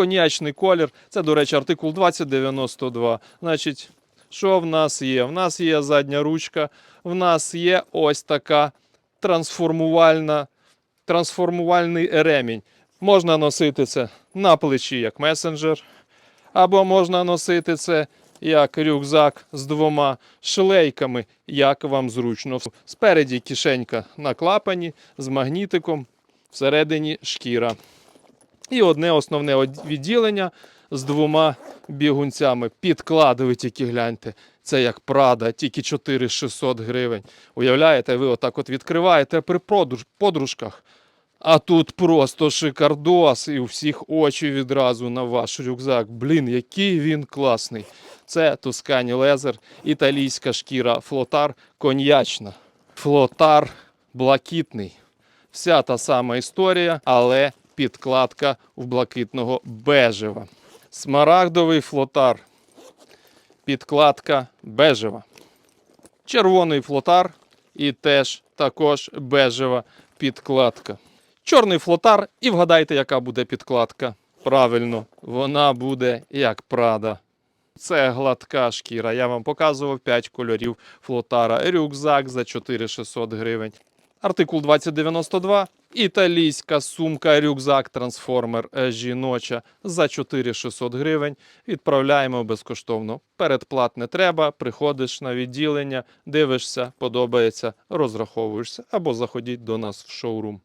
коньячний колір. Це, до речі, артикул 2092. Значить, що в нас є? В нас є задня ручка, в нас є ось така трансформувальна, трансформувальний ремінь. Можна носити це на плечі як месенджер, або можна носити це як рюкзак з двома шлейками, як вам зручно. Спереді кишенька на клапані з магнітиком, всередині шкіра. І одне основне відділення з двома бігунцями. Підклади ви тільки гляньте. Це як Прада, тільки 4600 гривень. Уявляєте, ви отак от відкриваєте при подружках. А тут просто шикардос, і у всіх очі відразу на ваш рюкзак. Блін, який він класний. Це Тускані Лезер, італійська шкіра флотар коньячна. Флотар блакитний. Вся та сама історія, але підкладка в блакитного бежева. Смарагдовий флотар. Підкладка бежева. Червоний флотар і теж також бежева підкладка. Чорний флотар, і вгадайте, яка буде підкладка. Правильно, вона буде як Прада. Це гладка шкіра. Я вам показував 5 кольорів флотара. Рюкзак за 4600 гривень. Артикул 2092. Італійська сумка, рюкзак, трансформер е, жіноча за 4600 гривень. Відправляємо безкоштовно. Передплат не треба. Приходиш на відділення, дивишся, подобається, розраховуєшся або заходіть до нас в шоурум.